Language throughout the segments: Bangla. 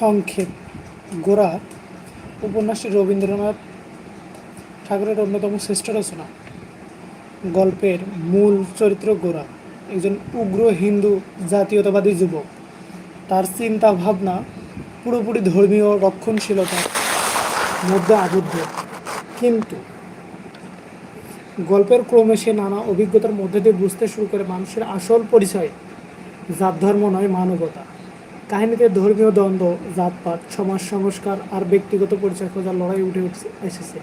সংক্ষেপ গোরা উপন্যাসটি রবীন্দ্রনাথ ঠাকুরের অন্যতম শ্রেষ্ঠ রচনা। গল্পের মূল চরিত্র গোরা একজন উগ্র হিন্দু জাতীয়তাবাদী যুবক। তার চিন্তা ভাবনা পুরোপুরি ধর্মীয় রক্ষণশীলতার মধ্যে আবদ্ধ। কিন্তু গল্পের ক্রমে সে নানা অভিজ্ঞতার মধ্যে দিয়ে বুঝতে শুরু করে মানুষের আসল পরিচয় জাত ধর্ম নয় মানবতা। কাহিনীতে ধর্মীয় দ্বন্দ্ব, জাতপাত সমাজ সংস্কার আর ব্যক্তিগত পরিচয় খোঁজার লড়াই উঠে এসেছে।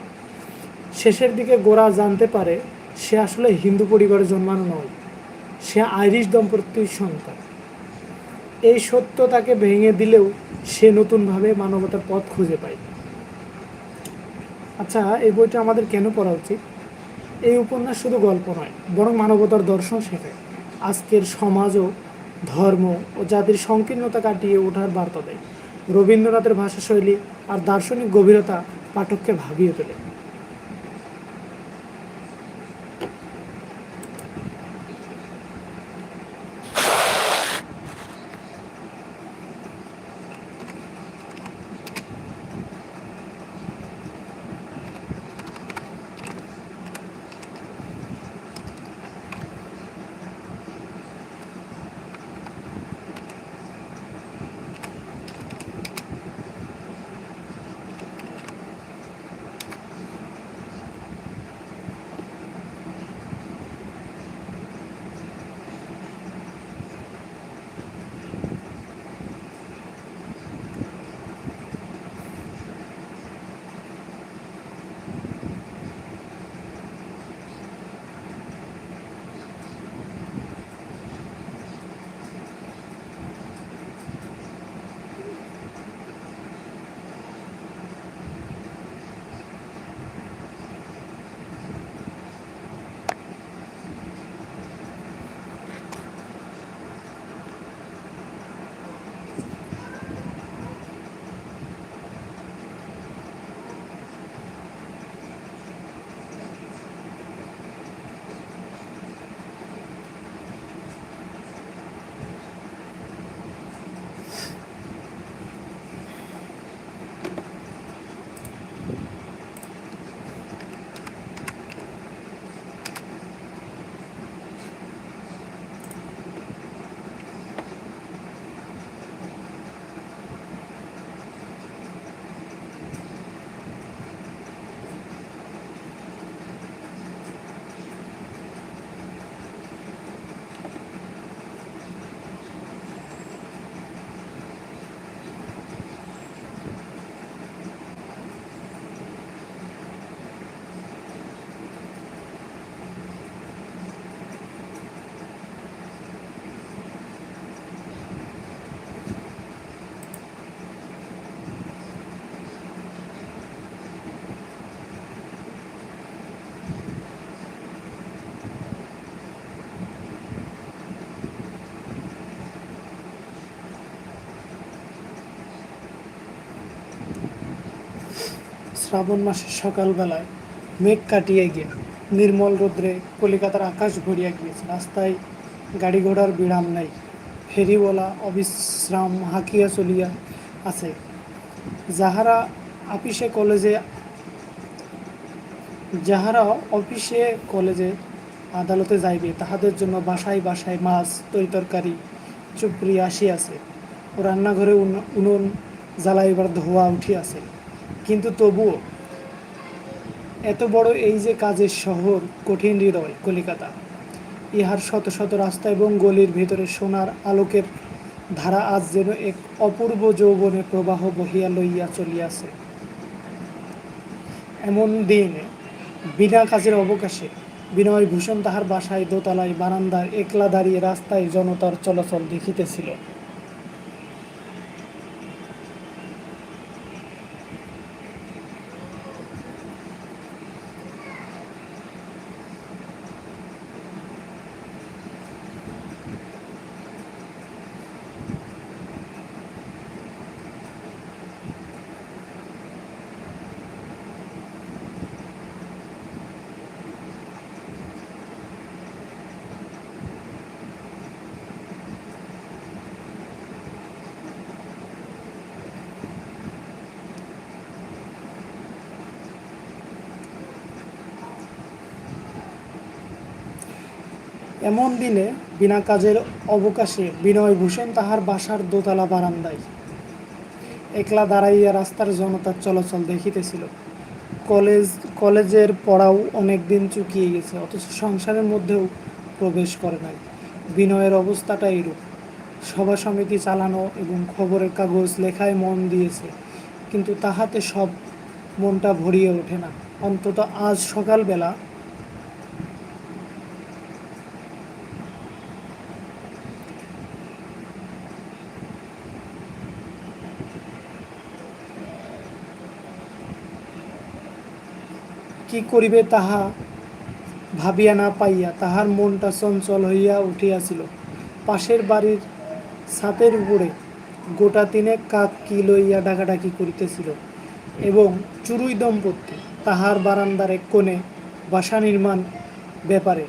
শেষের দিকে গোরা জানতে পারে, সে আসলে হিন্দু পরিবারে জন্মানো নয়। সে আইরিশ দম্পতির সন্তান। এই সত্য তাকে ভেঙে দিলেও সে নতুনভাবে মানবতার পথ খুঁজে পায়। আচ্ছা এই বইটা আমাদের কেন পড়া উচিত? এই উপন্যাস শুধু গল্প নয়, বরং মানবতার দর্শন শেখায়। আজকের সমাজও ধর্ম ও জাতির সংকীর্ণতা কাটিয়ে ওঠার বার্তা দেয়। রবীন্দ্রনাথের ভাষাশৈলী আর দার্শনিক গভীরতা পাঠককে ভাবিয়ে তোলে। শ্রাবণ মাসের সকালবেলায় মেঘ কাটিয়ে গিয়ে নির্মল রৌদ্রে কলিকাতার আকাশ ভরিয়া গিয়েছে। রাস্তায় গাড়ি ঘোড়ার বিরাম নাই, ফেরিওয়ালা অবিশ্রাম হাঁকিয়া চলিয়া আছে। যাহারা আপিসে কলেজে, যাহারা অফিসে কলেজে আদালতে যাইবে, তাহাদের জন্য বাসায় বাসায় মাছ, তরিতরকারি, চুপড়ি আসিয়াছে। ও রান্নাঘরে উন- উনুন জ্বালাইবার ধোয়া উঠিয়াছে। কিন্তু তবুও এত বড় এই যে কাজের শহর, কঠিন হৃদয়, কলিকাতা, ইহার শত শত রাস্তা এবং গলির ভিতরে সোনার আলোকের ধারা আজ যেন এক অপূর্ব যৌবনে প্রবাহ বহিয়া লইয়া চলিয়াছে। এমন দিনে, বিনা কাজের অবকাশে বিনয় ভূষণ তাহার বাসায় দোতলায় বারান্দায় একলা দাঁড়িয়ে রাস্তায় জনতার চলাচল দেখিতেছিল। এমন দিনে বিনা কাজের অবকাশে বিনয়ভূষণ তাহার বাসার দোতলা বারান্দায় একলা দাঁড়াইয়া রাস্তার জনতার চলাচল দেখিতেছিল। কলেজ, কলেজের পড়াও অনেক দিন চুকিয়ে গেছে, অথচ সংসারের মধ্যেও প্রবেশ করে নাই। বিনয়ের অবস্থাটা এরূপ সভা সমিতি চালানো এবং খবরের কাগজ লেখায় মন দিয়েছে, কিন্তু তাহাতে সব মনটা ভরিয়ে ওঠে না। অন্তত আজ সকালবেলা কি করিবে তাহা ভাবিয়া না পাইয়া তাহার মনটা চঞ্চল হইয়া উঠিয়াছিল। পাশের বাড়ির ছাতের উপরে গোটা তিনে কাক কি লইয়া ডাকাডাকি করিতেছিল এবং চুরুই দম্পতি তাহার বারান্দার এক কোণে বাসা নির্মাণ ব্যাপারে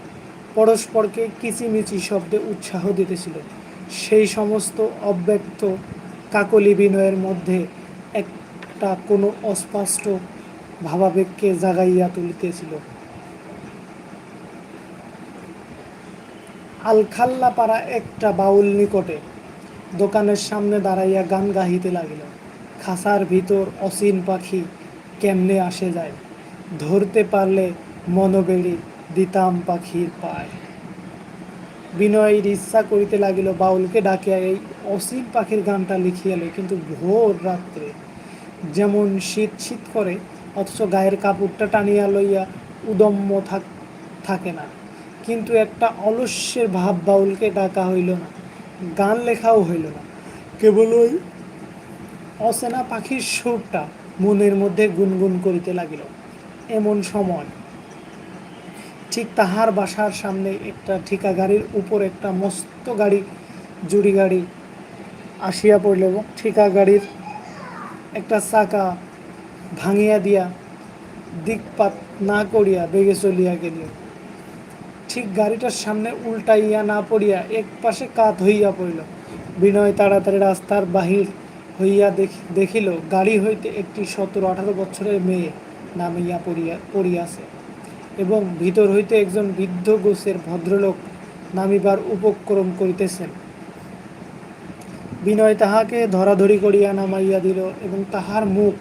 পরস্পরকে কিচিমিচি শব্দে উৎসাহ দিতেছিল। সেই সমস্ত অব্যক্ত কাকলি বিনয়ের মধ্যে একটা কোনো অস্পষ্ট ভাবাবেগকে জাগাইয়া তুলিতেছিল। আলখাল্লা পাড়া একটা বাউল নিকটে দোকানের সামনে দাঁড়াইয়া গান গাহিতে লাগিল। খাসার ভিতর অসীন পাখি কেমনে আসে যায়? ধরতে পারলে মনোবেড়ি দিতাম পাখির পায়। বিনয়ের ইচ্ছা করিতে লাগিল বাউলকে ডাকিয়া এই অসীম পাখির গানটা লিখিয়া লই, কিন্তু ভোর রাত্রে যেমন শীত শীত করে অথচ গায়ের কাপড়টা টানিয়া লইয়া উদম্য থাক না। কিন্তু একটা অলস্যের ভাব বাউলকে ডাকা হইল না, গান লেখাও হইল না। কেবল ওই অচেনা পাখির সুরটা মনের মধ্যে গুনগুন করিতে লাগিল। এমন সময় ঠিক তাহার বাসার সামনে একটা ঠিকা গাড়ির উপর একটা মস্ত গাড়ি, জুড়ি গাড়ি আসিয়া পড়ল ঠিকা গাড়ির একটা চাকা ভাঙিয়া দিয়া, দিকপাত না করিয়া বেগে চলিয়া গেল। ঠিক গাড়িটার সামনে উল্টাইয়া না পড়িয়া এক পাশে কাত হইয়া পড়িল। বিনয় তাড়াতাড়ি রাস্তার বাহির হইয়া দেখি, দেখিল গাড়ি হইতে একটি সতেরো আঠারো বছরের মেয়ে নামিয়া পড়িয়া, পড়িয়াছে এবং ভিতর হইতে একজন বৃদ্ধ গোছের ভদ্রলোক নামিবার উপক্রম করিতেছেন। বিনয় তাহাকে ধরাধরি করিয়া নামাইয়া দিল এবং তাহার মুখ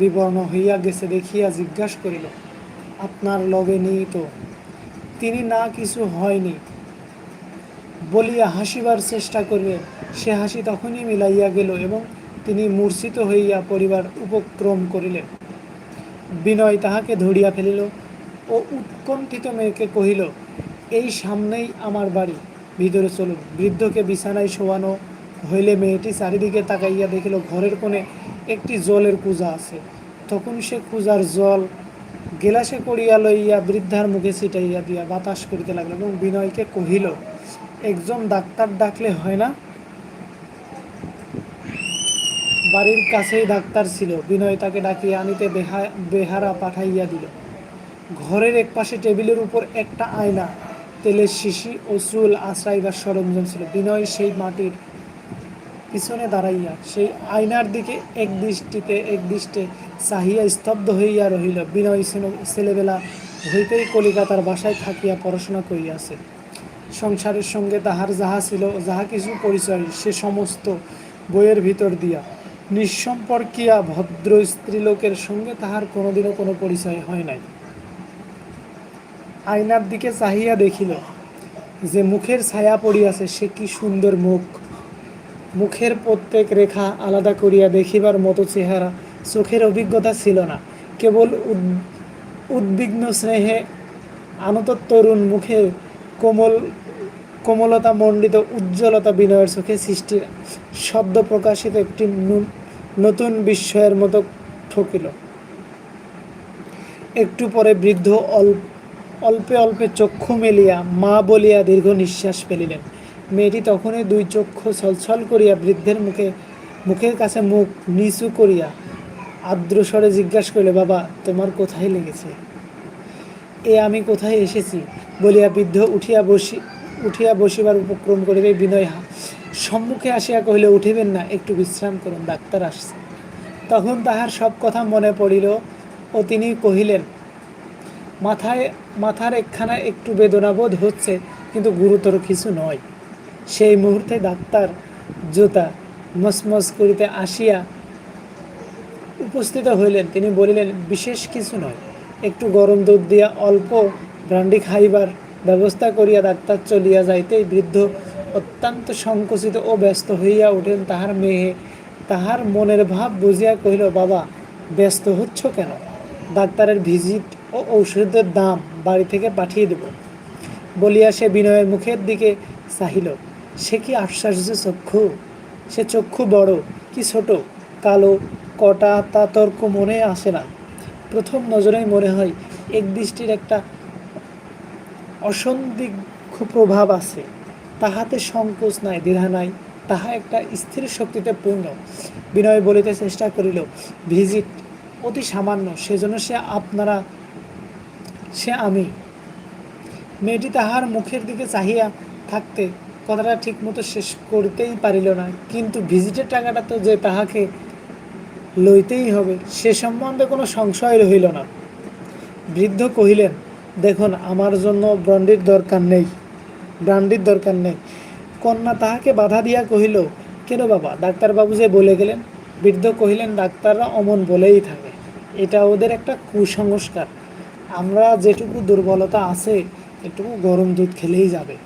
বিবর্ণ হইয়া গেছে দেখিয়া জিজ্ঞাসা করিল, আপনার লগে নেই তো? তিনি না কিছু হয়নি। বলিয়া হাসিবার চেষ্টা করিলেন। সে হাসি তখনই মিলাইয়া গেল এবং তিনি মূর্ছিত হইয়া পরিবার উপক্রম করিলেন। বিনয় তাহাকে ধরিয়া ফেলিল ও উৎকণ্ঠিত মেয়েকে কহিল, এই সামনেই আমার বাড়ি। ভিতরে চলুন। বৃদ্ধকে বিছানায় শোয়ানো হইলে মেয়েটি চারিদিকে তাকাইয়া দেখিল, ঘরের কোণে একটি জলের কুজা আছে। তখন সে কুজার জল গেলাসে করিয়া লইয়া বৃদ্ধার মুখে ছিটাইয়া দিয়া বাতাস করিতে লাগল এবং বিনয়কে কহিল, একজন ডাক্তার ডাকলে হয় না? বাড়ির কাছেই ডাক্তার ছিল। বিনয় তাকে ডাকিয়া আনিতে বেহা, বেহারা পাঠাইয়া দিল। ঘরের একপাশে টেবিলের উপর একটা আয়না, তেলের শিশি ও চুল আশ্রাইবার সরঞ্জাম ছিল। বিনয় সেই মাটির পিছনে দাঁড়াইয়া সেই আয়নার দিকে এক দৃষ্টিতে, এক দৃষ্টে চাহিয়া স্তব্ধ হইয়া রহিল। বিনয় ছেলে- ছেলেবেলা হইতেই কলিকাতার বাসায় থাকিয়া পড়াশোনা করিয়াছে। সংসারের সঙ্গে তাহার যাহা ছিল, যাহা কিছু পরিচয়, সে সমস্ত বইয়ের ভিতর দিয়া। নিঃসম্পর্কিয়া ভদ্র স্ত্রীলোকের সঙ্গে তাহার কোনোদিনও কোনো পরিচয় হয় নাই। আয়নার দিকে চাহিয়া দেখিল যে মুখের ছায়া পড়িয়াছে, সে কি সুন্দর মুখ। মুখের প্রত্যেক রেখা আলাদা করিয়া দেখিবার মতো চেহারা চোখের অভিজ্ঞতা ছিল না। কেবল উদ- উদ্বিগ্ন স্নেহে আনত তরুণ মুখে কোমল কোমলতা মণ্ডিত উজ্জ্বলতা বিনয়ের চোখে সৃষ্টির শব্দ প্রকাশিত একটি নতুন বিস্ময়ের মতো ঠকিল। একটু পরে বৃদ্ধ অল্প অল্পে অল্পে চক্ষু মেলিয়া মা বলিয়া দীর্ঘ নিঃশ্বাস ফেলিলেন। মেয়েটি তখনই দুই চক্ষু ছলছল করিয়া বৃদ্ধের মুখে, মুখের কাছে মুখ নিচু করিয়া আর্দ্র স্বরে জিজ্ঞাসা করিল, বাবা, তোমার কোথায় লেগেছে? এ আমি কোথায় এসেছি? বলিয়া বৃদ্ধ উঠিয়া বসি, উঠিয়া বসিবার উপক্রম করিবে বিনয় সম্মুখে আসিয়া কহিল, উঠিবেন না, একটু বিশ্রাম করুন, ডাক্তার আসছে। তখন তাহার সব কথা মনে পড়িল ও তিনি কহিলেন, মাথায়, মাথার একখানা একটু বেদনাবোধ হচ্ছে, কিন্তু গুরুতর কিছু নয়। সেই মুহূর্তে ডাক্তার জুতা মসমস করিতে আসিয়া উপস্থিত হইলেন। তিনি বলিলেন, বিশেষ কিছু নয়। একটু গরম দুধ দিয়া অল্প ব্রান্ডি খাইবার ব্যবস্থা করিয়া ডাক্তার চলিয়া যাইতেই বৃদ্ধ অত্যন্ত সংকুচিত ও ব্যস্ত হইয়া উঠেন। তাহার মেয়ে তাহার মনের ভাব বুঝিয়া কহিল, বাবা, ব্যস্ত হচ্ছ কেন? ডাক্তারের ভিজিট ও ঔষধের দাম বাড়ি থেকে পাঠিয়ে দেব। বলিয়া সে বিনয়ের মুখের দিকে চাহিল। সে কি আশ্চর্য চক্ষু? সে চক্ষু বড়, কি ছোট? কালো, কটা তা তর্ক মনে আসে না। প্রথম নজরেই মনে হয় এক দৃষ্টির একটা অসন্দিগ্ধ প্রভাব আছে। তাহাতে সংকোচ নাই, দ্বিধা নাই, তাহা একটা স্থির শক্তিতে পূর্ণ। বিনয় বলিতে চেষ্টা করিল, ভিজিট, অতি সামান্য, সেজন্য সে আপনারা, সে আমি। মেয়েটি তাহার মুখের দিকে চাহিয়া থাকতে কথাটা ঠিক মতো শেষ করতেই পারিল না। কিন্তু ভিজিটের টাকাটা তো যে তাহাকে লইতেই হবে, সে সম্বন্ধে কোনো সংশয় রহিল না। বৃদ্ধ কহিলেন, দেখুন, আমার জন্য ব্রান্ডির দরকার নেই, ব্রান্ডির দরকার নেই। কন্যা তাহাকে বাধা দিয়া কহিল, কেন বাবা, ডাক্তারবাবু যে বলে গেলেন? বৃদ্ধ কহিলেন, ডাক্তাররা অমন বলেই থাকে, এটা ওদের একটা কুসংস্কার। আমরা যেটুকু দুর্বলতা আছে, এটুকু গরম দুধ খেলেই যাবে।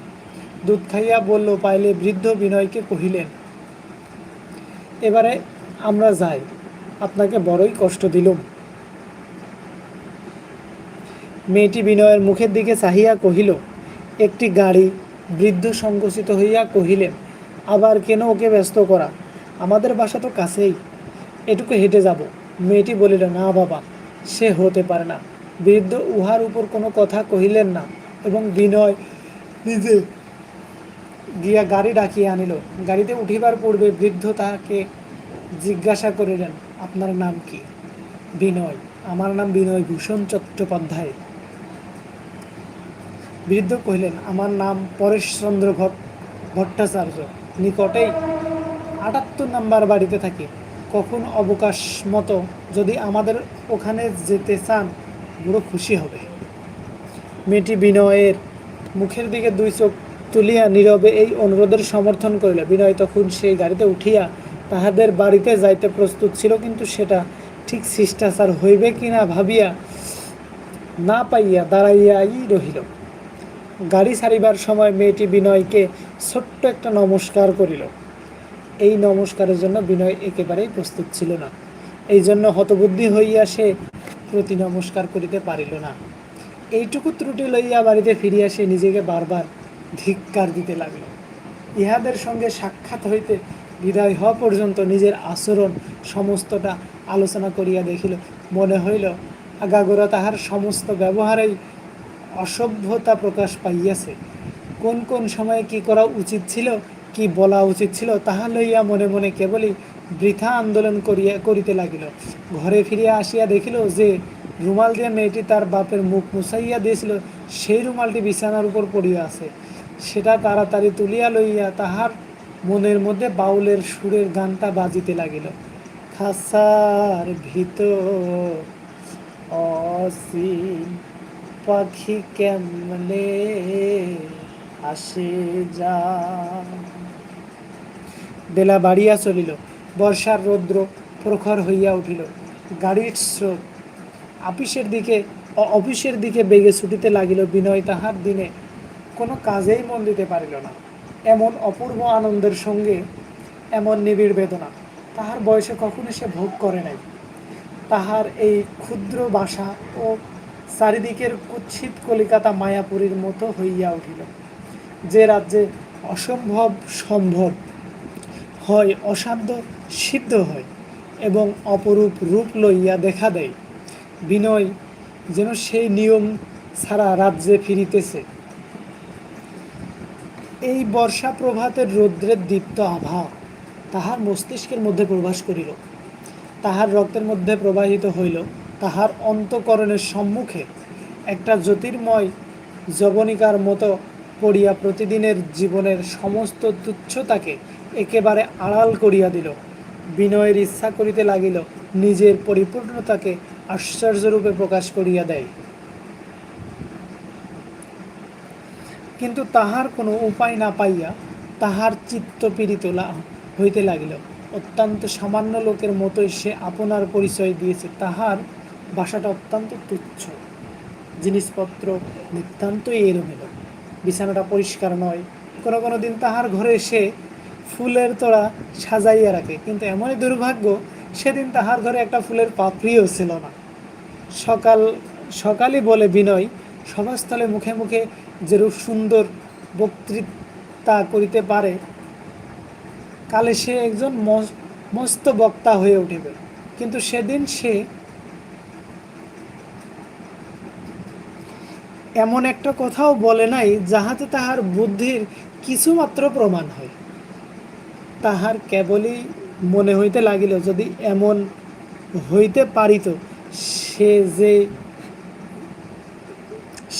দুধ খাইয়া বলল, পাইলে বৃদ্ধ বিনয়কে কহিলেন, এবারে আমরা যাই, আপনাকে বড়ই কষ্ট দিলুম। মেয়েটি বিনয়ের মুখের দিকে চাহিয়া কহিল, একটি গাড়ি। বৃদ্ধ সংকুচিত হইয়া কহিলেন, আবার কেন ওকে ব্যস্ত করা? আমাদের বাসা তো কাছেই। এটুকু হেঁটে যাব। মেয়েটি বলিল, না বাবা, সে হতে পারে না। বৃদ্ধ উহার উপর কোনো কথা কহিলেন না এবং বিনয় নিজে গিয়া গাড়ি ডাকিয়ে আনিল। গাড়িতে উঠিবার পূর্বে বৃদ্ধ তাহাকে জিজ্ঞাসা করিলেন, আপনার নাম কি? বিনয়। আমার নাম বিনয় ভূষণ চট্টোপাধ্যায়। বৃদ্ধ কহিলেন, আমার নাম পরেশচন্দ্র ভট্ট ভট্টাচার্য। নিকটেই আটাত্তর নাম্বার বাড়িতে থাকি। কখন অবকাশ মতো যদি আমাদের ওখানে যেতে চান, বড় খুশি হবে। মেয়েটি বিনয়ের মুখের দিকে দুই চোখ তুলিয়া নীরবে এই অনুরোধের সমর্থন করিল। বিনয় তখন সেই গাড়িতে উঠিয়া তাহাদের বাড়িতে যাইতে প্রস্তুত ছিল, কিন্তু সেটা ঠিক শিষ্টাচার হইবে কিনা ভাবিয়া না পাইয়া দাঁড়াইয়াই রহিল। গাড়ি ছাড়িবার সময় মেয়েটি বিনয়কে ছোট্ট একটা নমস্কার করিল। এই নমস্কারের জন্য বিনয় একেবারেই প্রস্তুত ছিল না। এই জন্য হতবুদ্ধি হইয়া সে প্রতি নমস্কার করিতে পারিল না। এইটুকু ত্রুটি লইয়া বাড়িতে ফিরিয়া সে নিজেকে বারবার ধিক্কার দিতে লাগল ইহাদের সঙ্গে সাক্ষাৎ হইতে বিদায় হওয়া পর্যন্ত নিজের আচরণ সমস্তটা আলোচনা করিয়া দেখিল। মনে হইল, আগাগোড়া তাহার সমস্ত ব্যবহারেই অসভ্যতা প্রকাশ পাইয়াছে। কোন কোন সময়ে কি করা উচিত ছিল, কি বলা উচিত ছিল, তাহা লইয়া মনে মনে কেবলই বৃথা আন্দোলন করিয়া, করিতে লাগিল। ঘরে ফিরিয়া আসিয়া দেখিল যে, রুমাল দিয়ে মেয়েটি তার বাপের মুখ মুছাইয়া দিয়েছিল, সেই রুমালটি বিছানার উপর পড়িয়া আছে। সেটা তাড়াতাড়ি তুলিয়া লইয়া তাহার মনের মধ্যে বাউলের সুরের গানটা বাজিতে লাগিল। খাসার ভিতর অসীম পাখি কেমনে আসে যা বেলা বাড়িয়া চলিল, বর্ষার রৌদ্র প্রখর হইয়া উঠিল। গাড়ির স্রোত, আপিসের দিকে অফিসের দিকে বেগে ছুটিতে লাগিল বিনয় তাহার দিনে। কোনো কাজেই মন দিতে পারিল না। এমন অপূর্ব আনন্দের সঙ্গে, এমন নিবিড় বেদনা, তাহার বয়সে কখনো সে ভোগ করে নাই। তাহার এই ক্ষুদ্র বাসা ও চারিদিকের কুৎসিত কলিকাতা মায়াপুরীর মতো হইয়া উঠিল। যে রাজ্যে অসম্ভব সম্ভব হয় অসাধ্য সিদ্ধ হয় এবং অপরূপ রূপ লইয়া দেখা দেয়। বিনয় যেন সেই নিয়ম ছাড়া রাজ্যে ফিরিতেছে। এই বর্ষা প্রভাতের রৌদ্রের দীপ্ত আভা তাহার মস্তিষ্কের মধ্যে প্রবাস করিল। তাহার রক্তের মধ্যে প্রবাহিত হইল। তাহার অন্তকরণের সম্মুখে একটা জ্যোতির্ময় যবনিকার মতো পড়িয়া প্রতিদিনের জীবনের সমস্ত তুচ্ছতাকে একেবারে আড়াল করিয়া দিল। বিনয়ের ইচ্ছা করিতে লাগিল, নিজের পরিপূর্ণতাকে আশ্চর্যরূপে প্রকাশ করিয়া দেয়। কিন্তু তাহার কোনো উপায় না পাইয়া তাহার চিত্ত পীড়িত হইতে লাগিল। অত্যন্ত সামান্য লোকের মতোই সে আপনার পরিচয় দিয়েছে, তাহার বাসাটা অত্যন্ত তুচ্ছ। জিনিসপত্র নিতান্তই এলোমেলো। বিছানাটা পরিষ্কার নয়। কোনো কোনো দিন তাহার ঘরে সে ফুলের তোড়া সাজাইয়া রাখে, কিন্তু এমনই দুর্ভাগ্য সেদিন তাহার ঘরে একটা ফুলের পাপড়িও ছিল না। সকাল, সকালই বলে বিনয়, সভাস্থলে মুখে মুখে যেরূপ সুন্দর বক্তৃতা করিতে পারে, কালে সে একজন মস- মস্ত বক্তা হয়ে উঠিবে। কিন্তু সেদিন সে এমন একটা কথাও বলে নাই, যাহাতে তাহার বুদ্ধির কিছুমাত্র প্রমাণ হয়। তাহার কেবলই মনে হইতে লাগিল, যদি এমন হইতে পারিত, সে যে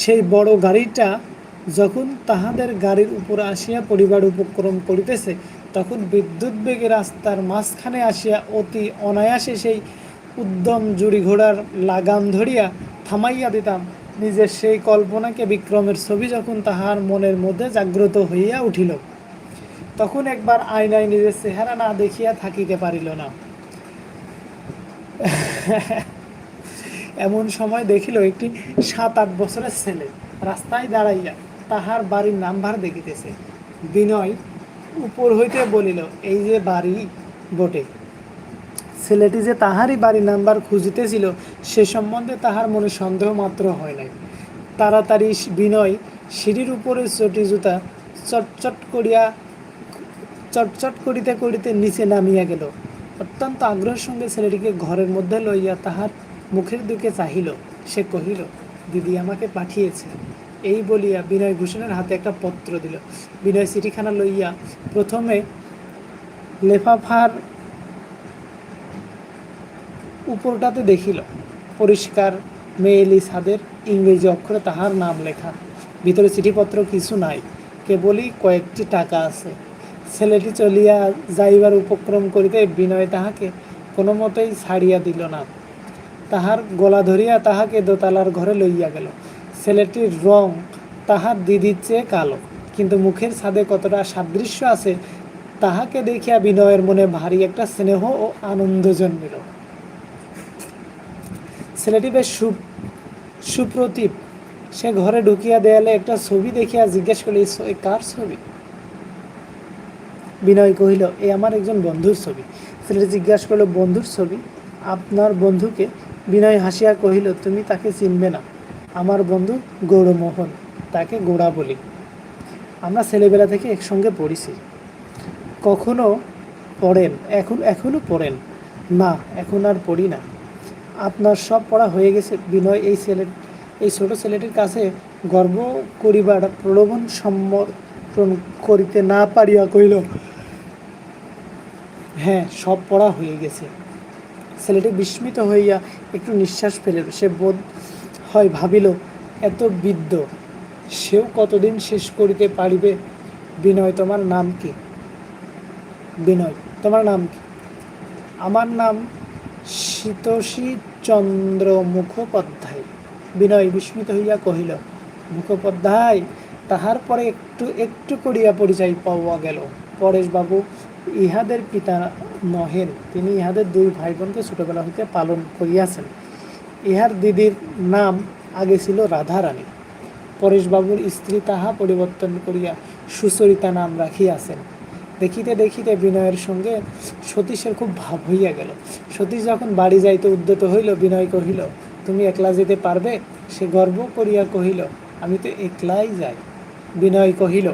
সেই বড় গাড়িটা যখন তাহাদের গাড়ির উপর আসিয়া পরিবার উপক্রম করিতেছে, তখন বিদ্যুৎ বেগে রাস্তার মাঝখানে আসিয়া অতি অনায়াসে সেই উদ্যম জুড়ি ঘোড়ার লাগাম ধরিয়া থামাইয়া দিতাম। নিজের সেই কল্পনাকে বিক্রমের ছবি যখন তাহার মনের মধ্যে জাগ্রত হইয়া উঠিল, তখন একবার আয়নায় নিজের চেহারা না দেখিয়া থাকিতে পারিল না। এমন সময় দেখিল একটি সাত আট বছরের ছেলে রাস্তায় দাঁড়াইয়া তাহার বাড়ির নাম্বার দেখিতেছে। বিনয় উপর হইতে বলিল, এই যে বাড়ি বটে। ছেলেটি যে তাহারই বাড়ির নাম্বার খুঁজিতেছিল, সে সম্বন্ধে তাহার মনে সন্দেহ মাত্র হয় নাই। তাড়াতাড়ি বিনয় সিঁড়ির উপরে চটি জুতা চটচট করিয়া চটচট করিতে করিতে নিচে নামিয়া গেল। অত্যন্ত আগ্রহের সঙ্গে ছেলেটিকে ঘরের মধ্যে লইয়া তাহার মুখের দিকে চাহিল। সে কহিল, দিদি আমাকে পাঠিয়েছে এই বলিয়া বিনয় ভূষণের হাতে একটা পত্র দিল। বিনয় চিঠিখানা লইয়া প্রথমে লেফাফার উপরটাতে দেখিল, পরিষ্কার মেয়েলি ছাদের ইংরেজি অক্ষরে তাহার নাম লেখা। ভিতরে চিঠিপত্র কিছু নাই, কেবলই কয়েকটি টাকা আছে। ছেলেটি চলিয়া যাইবার উপক্রম করিতে বিনয় তাহাকে কোনো মতেই ছাড়িয়া দিল না। তাহার গলা ধরিয়া তাহাকে দোতলার ঘরে লইয়া গেল। ছেলেটির রং তাহার দিদির চেয়ে কালো, কিন্তু মুখের ছাদে কতটা সাদৃশ্য আছে, তাহাকে দেখিয়া বিনয়ের মনে ভারী একটা স্নেহ ও আনন্দ জন্মিল। ছেলেটি বেশ সু সুপ্রতিভ। সে ঘরে ঢুকিয়া দেয়ালে একটা ছবি দেখিয়া জিজ্ঞেস করল, "এই ছ- এই কার ছবি? বিনয় কহিল, এ আমার একজন বন্ধুর ছবি। ছেলেটি জিজ্ঞাসা করল, বন্ধুর ছবি? আপনার বন্ধুকে বিনয় হাসিয়া কহিল, তুমি তাকে চিনবে না। আমার বন্ধু গৌরমোহন, তাকে গোড়া বলি। আমরা ছেলেবেলা থেকে একসঙ্গে পড়েছি। কখনো পড়েন, এখন এখনও পড়েন। না, এখন আর পড়ি না। আপনার সব পড়া হয়ে গেছে। বিনয়, এই ছেলে, এই ছোট ছেলেটির কাছে গর্ব করিবার প্রলোভন সমর্পণ করিতে না পারিয়া কহিল হ্যাঁ সব পড়া হয়ে গেছে। ছেলেটি বিস্মিত হইয়া একটু নিঃশ্বাস ফেলিল। সে বোধ হয় ভাবিল, এত বিদ্য সেও কতদিন শেষ করিতে পারিবে? বিনয়, তোমার নাম কি? বিনয়, তোমার নাম কি? আমার নাম শীতোষী চন্দ্র মুখোপাধ্যায় বিনয় বিস্মিত হইয়া কহিল, মুখোপাধ্যায়, তাহার পরে একটু একটু করিয়া পরিচয় পাওয়া গেল। পরেশবাবু ইহাদের পিতা নহেন তিনি ইহাদের দুই ভাই বোনকে ছোটবেলা হইতে পালন করিয়াছেন। ইহার দিদির নাম আগে ছিল রাধারানী। পরেশবাবুর স্ত্রী তাহা পরিবর্তন করিয়া সুচরিতা নাম রাখিয়াছেন। দেখিতে দেখিতে বিনয়ের সঙ্গে সতীশের খুব ভাব হইয়া গেল। সতীশ যখন বাড়ি যাইতে উদ্যত হইল, বিনয় কহিল, তুমি একলা যেতে পারবে? সে গর্ব করিয়া কহিল, আমি তো একলাই যাই। বিনয় কহিল